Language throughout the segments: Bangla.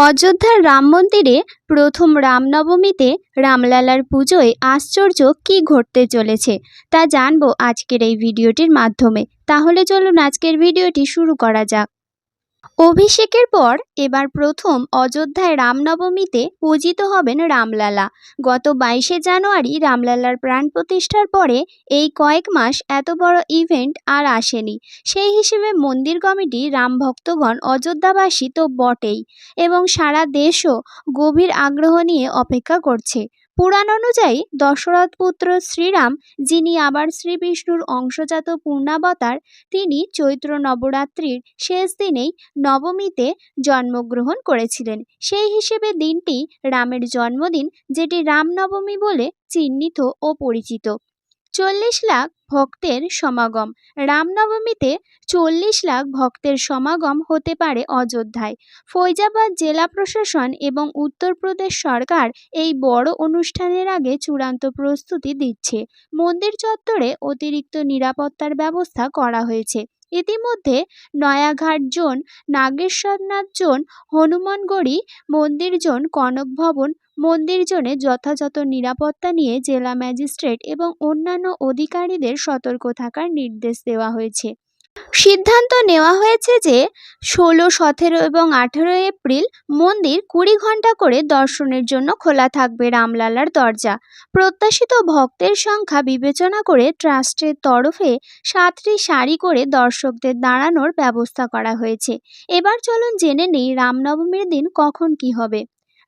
অযোধ্যার রাম মন্দিরে প্রথম রামনবমীতে রামলালার পুজোয় আশ্চর্য কি ঘটতে চলেছে তা জানব আজকের এই ভিডিওটির মাধ্যমে। তাহলে চলুন আজকের ভিডিওটি শুরু করা যাক। অভিষেকের পর এবার প্রথম অযোধ্যায় রামনবমীতে পূজিত হবেন রামলালা। গত বাইশে জানুয়ারি রামলালার প্রাণ প্রতিষ্ঠার পরে এই কয়েক মাস এত বড় ইভেন্ট আর আসেনি। সেই হিসেবে মন্দির কমিটি রাম ভক্তগণ অযোধ্যাবাসী তো বটেই এবং সারা দেশও গভীর আগ্রহ নিয়ে অপেক্ষা করছে। পুরাণ অনুযায়ী দশরথ পুত্র শ্রীরাম, যিনি আবার শ্রীবিষ্ণুর অংশজাত পূর্ণাবতার, তিনি চৈত্র নবরাত্রির শেষ দিনেই নবমীতে জন্মগ্রহণ করেছিলেন। সেই হিসেবে দিনটি রামের জন্মদিন, যেটি রামনবমী বলে চিহ্নিত ও পরিচিত। চল্লিশ লাখ ভক্তের সমাগম। রামনবমীতে চল্লিশ লাখ ভক্তের সমাগম হতে পারে অযোধ্যায়। ফৈজাবাদ জেলা প্রশাসন এবং উত্তরপ্রদেশ সরকার এই বড় অনুষ্ঠানের আগে চূড়ান্ত প্রস্তুতি দিচ্ছে। মন্দির চত্বরে অতিরিক্ত নিরাপত্তার ব্যবস্থা করা হয়েছে। ইতিমধ্যে নয়াঘাট জোন, নাগেশ্বরনাথ জোন, হনুমানগড়ি মন্দির জোন, কনক ভবন মন্দির জোনে যথাযথ নিরাপত্তা নিয়ে জেলা ম্যাজিস্ট্রেট এবং অন্যান্য অধিকারীদের সতর্ক থাকার নির্দেশ দেওয়া হয়েছে। সিদ্ধান্ত নেওয়া হয়েছে যে ষোলো, সতেরো এবং আঠেরো এপ্রিল মন্দির কুড়ি ঘণ্টা করে দর্শনের জন্য খোলা থাকবে রামলালার দরজা। প্রত্যাশিত ভক্তের সংখ্যা বিবেচনা করে ট্রাস্টের তরফে সাতটি সারি করে দর্শকদের দাঁড়ানোর ব্যবস্থা করা হয়েছে। এবার চলুন জেনে নেই রামনবমীর দিন কখন কি হবে।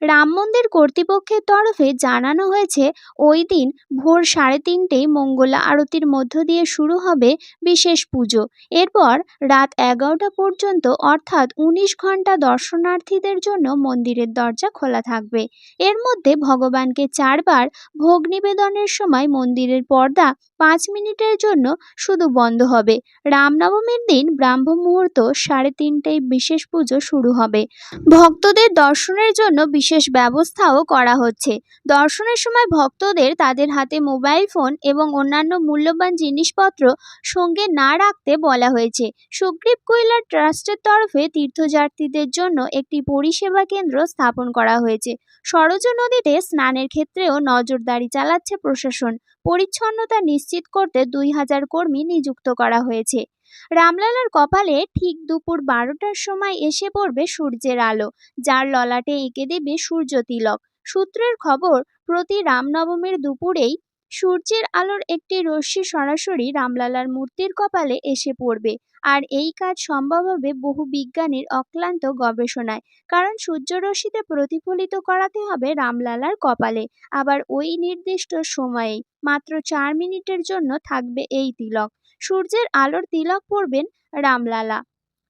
রাম মন্দির কর্তৃপক্ষের তরফে জানানো হয়েছে, ওই দিন ভোর সাড়ে তিনটেই মঙ্গলা আরতির মধ্য দিয়ে শুরু হবে বিশেষ পুজো। এরপর রাত এগারোটা পর্যন্ত, অর্থাৎ উনিশ ঘণ্টা দর্শনার্থীদের জন্য মন্দিরের দরজা খোলা থাকবে। এর মধ্যে ভগবানকে চারবার ভোগ নিবেদনের সময় মন্দিরের পর্দা পাঁচ মিনিটের জন্য শুধু বন্ধ হবে। রামনবমীর দিন ব্রাহ্ম মুহূর্ত সাড়ে তিনটেয় বিশেষ পুজো শুরু হবে। ভক্তদের দর্শনের জন্য বিশেষ ব্যবস্থাও করা হচ্ছে। দর্শনের সময় ভক্তদের তাদের হাতে মোবাইল ফোন এবং অন্যান্য মূল্যবান জিনিসপত্র সঙ্গে না রাখতে বলা হয়েছে। সুগ্রীব কুইলার ট্রাস্টের তরফে তীর্থযাত্রীদের জন্য একটি পরিষেবা কেন্দ্র স্থাপন করা হয়েছে। সরজ নদীতে স্নানের ক্ষেত্রেও নজরদারি চালাচ্ছে প্রশাসন। পরিচ্ছন্নতা নিশ্চিত করতে দুই হাজার কর্মী নিযুক্ত করা হয়েছে। রামলালার কপালে ঠিক দুপুর বারোটার সময় এসে পড়বে সূর্যের আলো, যার ললাটে এঁকে দেবে সূর্য তিলক সূত্রের খবর, প্রতি রামনবমীর দুপুরেই সূর্যের আলোর একটি রশ্মি সরাসরি রামলালার মূর্তির কপালে এসে পড়বে। আর এই কাজ সম্ভব হবে বহু বিজ্ঞানীর অক্লান্ত গবেষণায়। কারণ সূর্যরশ্মিতে প্রতিফলিত করাতে হবে রামলালার কপালে। আবার ওই নির্দিষ্ট সময়েই মাত্র চার মিনিটের জন্য থাকবে এই তিলক। সূর্যের আলোর তিলক পড়বেন রামলালা।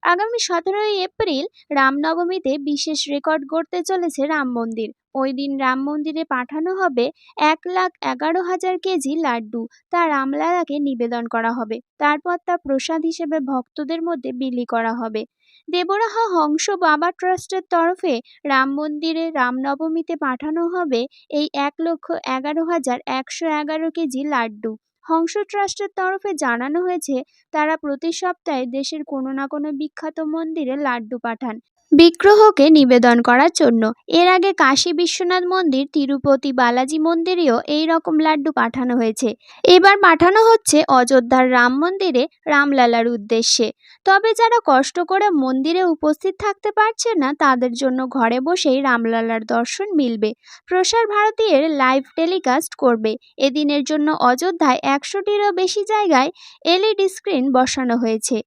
আগামী সতেরোই এপ্রিল রামনবমীতে বিশেষ রেকর্ড গড়তে চলেছে রাম মন্দির। ওই দিন রাম মন্দিরে পাঠানো হবে এক লাখ এগারো হাজার কেজি লাড্ডু। তা রামলালাকে নিবেদন করা হবে। তারপর তা প্রসাদ হিসেবে ভক্তদের মধ্যে বিলি করা হবে। দেবরাহা হংস বাবা ট্রাস্টের তরফে রাম মন্দিরে রামনবমীতে পাঠানো হবে এই এক লক্ষ এগারো হাজার একশো এগারো কেজি লাড্ডু। হংস ট্রাস্টের তরফে জানানো হয়েছে, তারা প্রতি সপ্তাহে দেশের কোনো না কোনো বিখ্যাত মন্দিরে লাড্ডু পাঠান। বিগ্রহকে নিবেদন করার জন্য। এর আগে কাশী বিশ্বনাথ মন্দির, তিরুপতি বালাজি মন্দিরেও এই রকম লাড্ডু পাঠানো হয়েছে। এবার পাঠানো হচ্ছে অযোধ্যার রাম মন্দিরে রামলালার উদ্দেশ্যে। তবে যারা কষ্ট করে মন্দিরে উপস্থিত থাকতে পারছে না, তাদের জন্য ঘরে বসেই রামলালার দর্শন মিলবে। প্রসার ভারতীয়ের লাইভ টেলিকাস্ট করবে। এদিনের জন্য অযোধ্যায় একশোটিরও বেশি জায়গায় এলইডি স্ক্রিন বসানো হয়েছে।